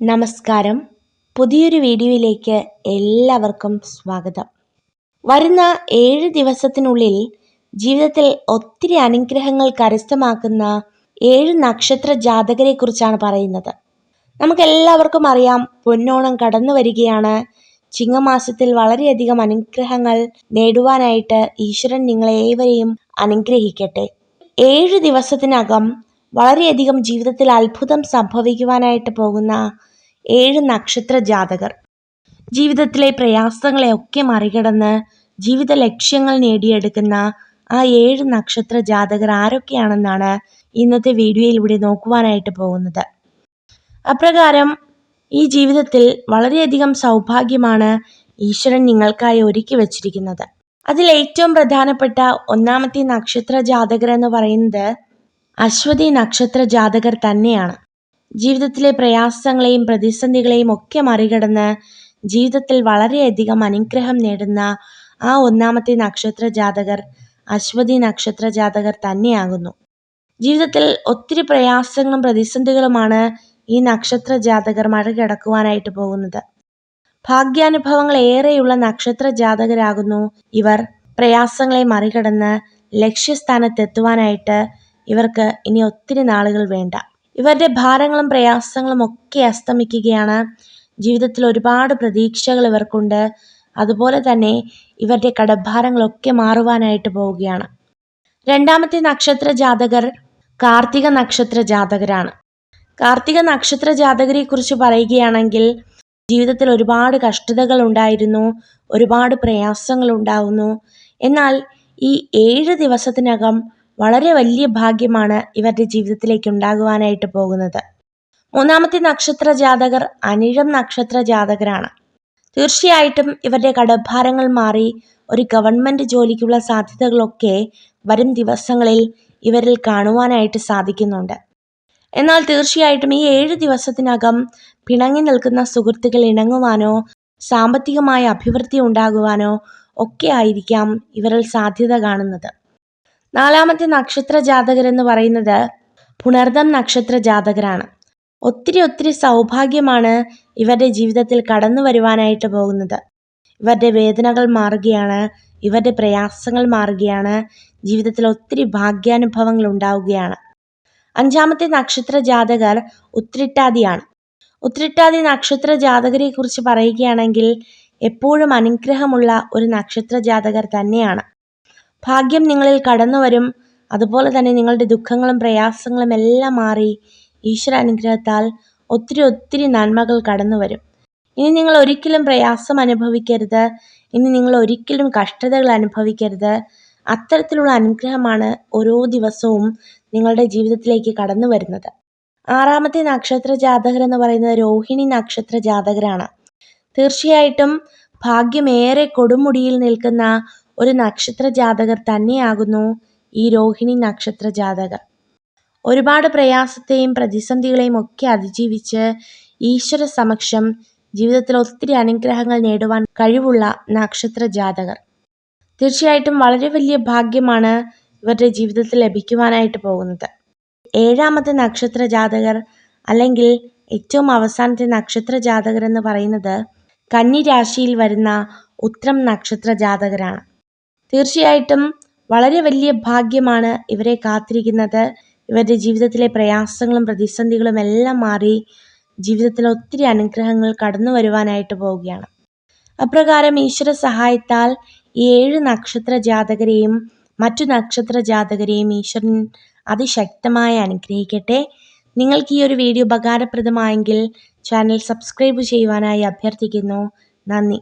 നമസ്കാരം. പുതിയൊരു വീഡിയോയിലേക്ക് എല്ലാവർക്കും സ്വാഗതം. വരുന്ന ഏഴ് ദിവസത്തിനുള്ളിൽ ജീവിതത്തിൽ ഒത്തിരി അനുഗ്രഹങ്ങൾ കരസ്ഥമാക്കുന്ന ഏഴ് നക്ഷത്ര ജാതകരെ കുറിച്ചാണ് പറയുന്നത്. നമുക്കെല്ലാവർക്കും അറിയാം പൊന്നോണം കടന്നു വരികയാണ്. ചിങ്ങമാസത്തിൽ വളരെയധികം അനുഗ്രഹങ്ങൾ നേടുവാനായിട്ട് ഈശ്വരൻ നിങ്ങളെ ഏവരെയും അനുഗ്രഹിക്കട്ടെ. ഏഴ് ദിവസത്തിനകം വളരെയധികം ജീവിതത്തിൽ അത്ഭുതം സംഭവിക്കുവാനായിട്ട് പോകുന്ന ഏഴ് നക്ഷത്ര ജാതകർ. ജീവിതത്തിലെ പ്രയാസങ്ങളെയൊക്കെ മറികടന്ന് ജീവിത ലക്ഷ്യങ്ങൾ നേടിയെടുക്കുന്ന ആ ഏഴ് നക്ഷത്ര ജാതകർ ആരൊക്കെയാണെന്നാണ് ഇന്നത്തെ വീഡിയോയിലൂടെ നോക്കുവാനായിട്ട് പോകുന്നത്. അപ്രകാരം ഈ ജീവിതത്തിൽ വളരെയധികം സൗഭാഗ്യമാണ് ഈശ്വരൻ നിങ്ങൾക്കായി ഒരുക്കി വച്ചിരിക്കുന്നത്. അതിൽ ഏറ്റവും പ്രധാനപ്പെട്ട ഒന്നാമത്തെ നക്ഷത്ര ജാതകർ എന്ന് പറയുന്നത് അശ്വതി നക്ഷത്ര ജാതകർ തന്നെയാണ്. ജീവിതത്തിലെ പ്രയാസങ്ങളെയും പ്രതിസന്ധികളെയും ഒക്കെ മറികടന്ന് ജീവിതത്തിൽ വളരെയധികം അനുഗ്രഹം നേടുന്ന ആ ഒന്നാമത്തെ നക്ഷത്ര ജാതകർ അശ്വതി നക്ഷത്ര ജാതകർ തന്നെയാകുന്നു. ജീവിതത്തിൽ ഒത്തിരി പ്രയാസങ്ങളും പ്രതിസന്ധികളുമാണ് ഈ നക്ഷത്ര ജാതകർ മറികടക്കുവാനായിട്ട് പോകുന്നത്. ഭാഗ്യാനുഭവങ്ങൾ ഏറെയുള്ള നക്ഷത്ര ജാതകരാകുന്നു ഇവർ. പ്രയാസങ്ങളെ മറികടന്ന് ലക്ഷ്യസ്ഥാനത്തെത്തുവാനായിട്ട് ഇവർക്ക് ഇനി ഒത്തിരി നാളുകൾ വേണ്ട. ഇവരുടെ ഭാരങ്ങളും പ്രയാസങ്ങളും ഒക്കെ അസ്തമിക്കുകയാണ്. ജീവിതത്തിൽ ഒരുപാട് പ്രതീക്ഷകൾ ഇവർക്കുണ്ട്. അതുപോലെ തന്നെ ഇവരുടെ കടഭാരങ്ങളൊക്കെ മാറുവാനായിട്ട് പോവുകയാണ്. രണ്ടാമത്തെ നക്ഷത്ര ജാതകർ കാർത്തിക നക്ഷത്ര ജാതകരാണ്. കാർത്തിക നക്ഷത്ര ജാതകരെ കുറിച്ച് പറയുകയാണെങ്കിൽ ജീവിതത്തിൽ ഒരുപാട് കഷ്ടതകൾ ഉണ്ടായിരുന്നു ഒരുപാട് പ്രയാസങ്ങൾ ഉണ്ടാവുന്നു. എന്നാൽ ഈ ഏഴ് ദിവസത്തിനകം വളരെ വലിയ ഭാഗ്യമാണ് ഇവരുടെ ജീവിതത്തിലേക്ക് ഉണ്ടാകുവാനായിട്ട് പോകുന്നത്. മൂന്നാമത്തെ നക്ഷത്ര ജാതകർ അനിഴം നക്ഷത്ര ജാതകരാണ്. തീർച്ചയായിട്ടും ഇവരുടെ കടഭാരങ്ങൾ മാറി ഒരു ഗവൺമെന്റ് ജോലിക്കുള്ള സാധ്യതകളൊക്കെ വരും ദിവസങ്ങളിൽ ഇവരിൽ കാണുവാനായിട്ട് സാധിക്കുന്നുണ്ട്. എന്നാൽ തീർച്ചയായിട്ടും ഈ ഏഴ് ദിവസത്തിനകം പിണങ്ങി നിൽക്കുന്ന സുഹൃത്തുക്കൾ ഇണങ്ങുവാനോ സാമ്പത്തികമായ അഭിവൃദ്ധി ഉണ്ടാകുവാനോ ഒക്കെ ആയിരിക്കാം ഇവരിൽ സാധ്യത കാണുന്നത്. നാലാമത്തെ നക്ഷത്ര ജാതകരെന്ന് പറയുന്നത് പുണർദം നക്ഷത്ര ജാതകരാണ് ഒത്തിരി ഒത്തിരി സൗഭാഗ്യമാണ് ഇവരുടെ ജീവിതത്തിൽ കടന്നു വരുവാനായിട്ട് പോകുന്നത്. ഇവരുടെ വേദനകൾ മാറുകയാണ് ഇവരുടെ പ്രയാസങ്ങൾ മാറുകയാണ് ജീവിതത്തിൽ ഒത്തിരി ഭാഗ്യാനുഭവങ്ങൾ ഉണ്ടാവുകയാണ്. അഞ്ചാമത്തെ നക്ഷത്ര ജാതകർ ഉത്രിട്ടാതിയാണ് ഉത്രിട്ടാതി നക്ഷത്ര ജാതകരെ കുറിച്ച് പറയുകയാണെങ്കിൽ എപ്പോഴും അനുഗ്രഹമുള്ള ഒരു നക്ഷത്ര ജാതകർ തന്നെയാണ്. ഭാഗ്യം നിങ്ങളിൽ കടന്നു വരും അതുപോലെ തന്നെ നിങ്ങളുടെ ദുഃഖങ്ങളും പ്രയാസങ്ങളും എല്ലാം മാറി ഈശ്വര അനുഗ്രഹത്താൽ ഒത്തിരി ഒത്തിരി നന്മകൾ കടന്നു വരും ഇനി നിങ്ങൾ ഒരിക്കലും പ്രയാസം അനുഭവിക്കരുത്. ഇനി നിങ്ങൾ ഒരിക്കലും കഷ്ടതകൾ അനുഭവിക്കരുത്. അത്തരത്തിലുള്ള അനുഗ്രഹമാണ് ഓരോ ദിവസവും നിങ്ങളുടെ ജീവിതത്തിലേക്ക് കടന്നു വരുന്നത്. ആറാമത്തെ നക്ഷത്ര ജാതകർ എന്ന് പറയുന്നത് രോഹിണി നക്ഷത്ര ജാതകരാണ്. തീർച്ചയായിട്ടും ഭാഗ്യമേറെ കൊടുമുടിയിൽ നിൽക്കുന്ന ഒരു നക്ഷത്ര ജാതകർ തന്നെയാകുന്നു ഈ രോഹിണി നക്ഷത്ര ജാതകർ ഒരുപാട് പ്രയാസത്തെയും പ്രതിസന്ധികളെയും ഒക്കെ അതിജീവിച്ച് ഈശ്വര സമക്ഷം ജീവിതത്തിൽ ഒത്തിരി അനുഗ്രഹങ്ങൾ നേടുവാൻ കഴിവുള്ള നക്ഷത്ര ജാതകർ തീർച്ചയായിട്ടും വളരെ വലിയ ഭാഗ്യമാണ് ഇവരുടെ ജീവിതത്തിൽ ലഭിക്കുവാനായിട്ട് പോകുന്നത്. ഏഴാമത്തെ നക്ഷത്ര ജാതകർ അല്ലെങ്കിൽ ഏറ്റവും അവസാനത്തെ നക്ഷത്ര ജാതകർ എന്ന് പറയുന്നത് കന്നി രാശിയിൽ വരുന്ന ഉത്രം നക്ഷത്ര ജാതകരാണ് തീർച്ചയായിട്ടും വളരെ വലിയ ഭാഗ്യമാണ് ഇവരെ കാത്തിരിക്കുന്നത്. ഇവരുടെ ജീവിതത്തിലെ പ്രയാസങ്ങളും പ്രതിസന്ധികളും എല്ലാം മാറി ജീവിതത്തിൽ ഒത്തിരി അനുഗ്രഹങ്ങൾ കടന്നു വരുവാനായിട്ട് പോവുകയാണ്. അപ്രകാരം ഈശ്വര സഹായത്താൽ ഈ ഏഴ് നക്ഷത്ര ജാതകരെയും മറ്റു നക്ഷത്ര ജാതകരെയും ഈശ്വരൻ അതിശക്തമായി അനുഗ്രഹിക്കട്ടെ. നിങ്ങൾക്ക് ഈ ഒരു വീഡിയോ ഉപകാരപ്രദമായെങ്കിൽ ചാനൽ സബ്സ്ക്രൈബ് ചെയ്യുവാനായി അഭ്യർത്ഥിക്കുന്നു. നന്ദി.